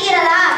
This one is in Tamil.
செய்கிறதா